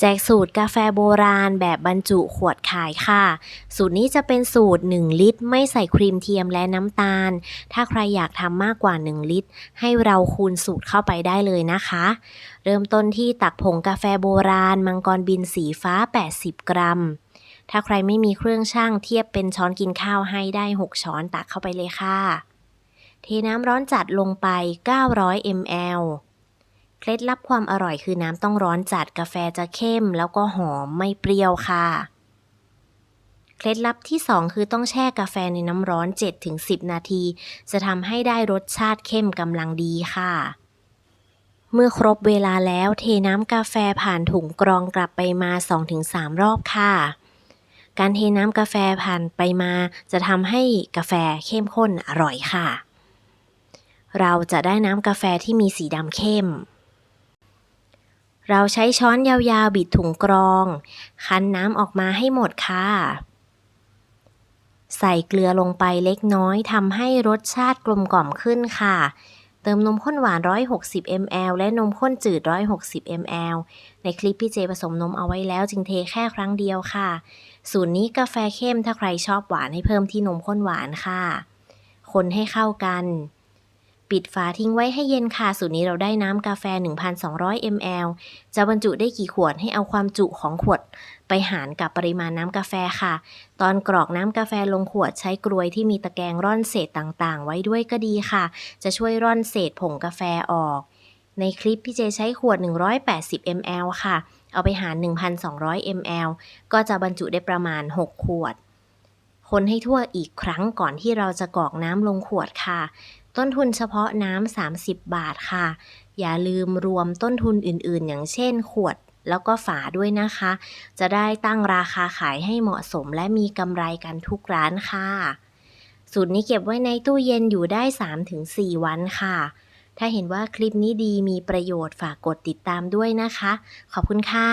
แจกสูตรกาแฟโบราณแบบบรรจุขวดขายค่ะ สูตรนี้จะเป็นสูตร 1 ลิตร ไม่ใส่ครีมเทียมและน้ำตาล ถ้าใครอยากทำมากกว่า 1 ลิตร ให้เราคูณสูตรเข้าไปได้เลยนะคะ เริ่มต้นที่ตักผงกาแฟโบราณ มังกรบินสีฟ้า 80 กรัม ถ้าใครไม่มีเครื่องช่างเทียบเป็นช้อนกินข้าวให้ได้ 6 ช้อนตักเข้าไปเลยค่ะ เทน้ำร้อนจัดลงไป 900 ml เคล็ดลับความอร่อยคือน้ำต้องร้อนจัดกาแฟจะเข้ม แล้วก็หอมไม่เปรี้ยวค่ะ เคล็ดลับที่ 2 คือต้องแช่กาแฟในน้ำร้อน 7-10 นาที จะทำให้ได้รสชาติเข้มกำลังดีค่ะเมื่อครบเวลาแล้วเทน้ำกาแฟผ่านถุงกรองกลับไปมา 2-3 รอบค่ะ การเทน้ำกาแฟผ่านไปมา จะทำให้กาแฟเข้มข้นอร่อยค่ะ เราจะได้น้ำกาแฟที่มีสีดำเข้ม เราใช้ช้อนยาวๆ บิดถุงกรอง คั้นน้ำออกมาให้หมดค่ะ ใส่เกลือลงไปเล็กน้อยทำให้รสชาติกลมกล่อมขึ้นค่ะ เติมนมข้นหวาน 160 ml และนมข้นจืด 160 ml ในคลิปพี่เจผสมนมเอาไว้แล้วจึงเทแค่ครั้งเดียวค่ะ สูตรนี้กาแฟเข้มถ้าใครชอบหวานให้เพิ่มที่นมข้นหวานค่ะ คนให้เข้ากัน ปิดฝาทิ้งไว้ให้เย็นค่ะ สูตรนี้เราได้น้ำกาแฟ 1,200 ml จะบรรจุได้กี่ขวดให้เอาความจุของขวด ไปหารกับปริมาณน้ำกาแฟค่ะ ตอนกรอกน้ำกาแฟลงขวดใช้กรวยที่มีตะแกรงร่อนเศษต่างๆ ไว้ด้วยก็ดีค่ะ จะช่วยร่อนเศษผงกาแฟออก ในคลิปพี่เจใช้ขวด 180 ml ค่ะ เอาไปหาร 1,200 ml ก็จะบรรจุได้ประมาณ 6 ขวด คนให้ทั่วอีกครั้งก่อนที่เราจะกรอกน้ำลงขวดค่ะ ต้นทุนเฉพาะน้ำ 30 บาทค่ะ อย่าลืมรวมต้นทุนอื่นๆ อย่างเช่น ขวดแล้วก็ฝาด้วยนะคะ จะได้ตั้งราคาขายให้เหมาะสมและมีกำไรกันทุกร้านค่ะสูตรนี้เก็บไว้ในตู้เย็นอยู่ได้ 3-4 วันค่ะ ถ้าเห็นว่าคลิปนี้ดีมีประโยชน์ฝากกดติดตามด้วยนะคะ ขอบคุณค่ะ